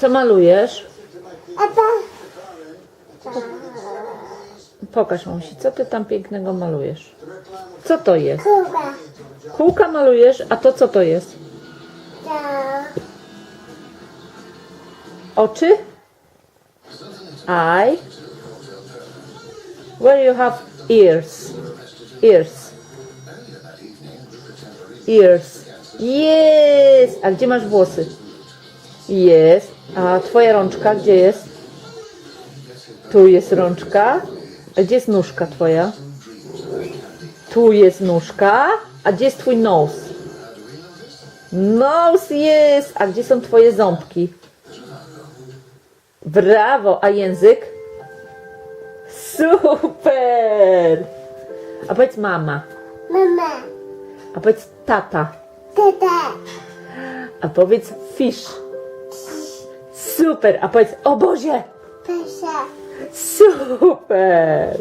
Co? Malujesz? Pokaż musi, co ty tam pięknego malujesz? Co to jest? Kuba. Kółka malujesz, a to co to jest? Oczy? Eye? Where you have ears? Ears. Ears. Yes! A gdzie masz włosy? Jest. A twoja rączka gdzie jest? Tu jest rączka. A gdzie jest nóżka twoja? Tu jest nóżka. A gdzie jest twój nos? Nos jest. A gdzie są twoje ząbki? Brawo, a język? Super! A powiedz mama, Mama. a powiedz Tata. A powiedz fish. Super, a powiedz o Boże! Super!